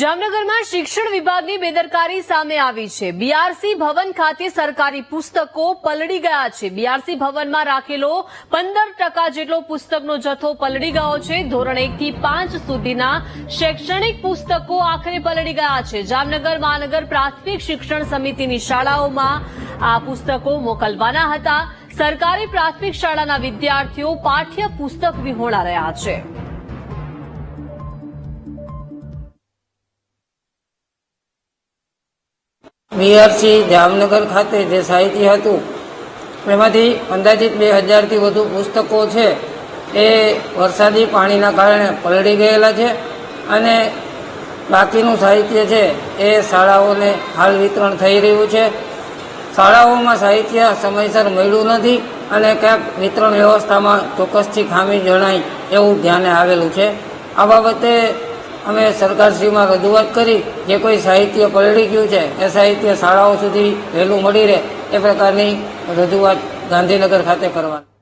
જામનગરમાં શિક્ષણ વિભાગની બેદરકારી સામે આવી છે. બીઆરસી ભવન ખાતે સરકારી પુસ્તકો પલળી ગયા છે. બીઆરસી ભવનમાં રાખેલો પંદર ટકા જેટલો પુસ્તકનો જથ્થો પલળી ગયો છે. ધોરણ એક થી પાંચ સુધીના શૈક્ષણિક પુસ્તકો આખરે પલળી ગયા છે. જામનગર મહાનગર પ્રાથમિક શિક્ષણ સમિતિની શાળાઓમાં આ પુસ્તકો મોકલવાના હતા. સરકારી પ્રાથમિક શાળાના વિદ્યાર્થીઓ પાઠ્ય પુસ્તક વિહોણા રહ્યા છે. બીઆરસી જામનગર ખાતે જે સાહિત્ય હતું, એમાંથી અંદાજિત બે હજારથી વધુ પુસ્તકો છે. એ વરસાદી પાણીના કારણે પલળી ગયેલા છે અને બાકીનું સાહિત્ય છે એ શાળાઓને હાલ વિતરણ થઈ રહ્યું છે. શાળાઓમાં સાહિત્ય સમયસર મળ્યું નથી અને ક્યાંક વિતરણ વ્યવસ્થામાં ચોક્કસથી ખામી જણાય એવું ધ્યાને આવેલું છે. આ બાબતે અમે સરકારશ્રીમાં રજૂઆત કરી, જે કોઈ સાહિત્ય પલળી ગયું છે, એ સાહિત્ય શાળાઓ સુધી વહેલું મળી રહે, એ પ્રકારની રજૂઆત ગાંધીનગર ખાતે કરવાની.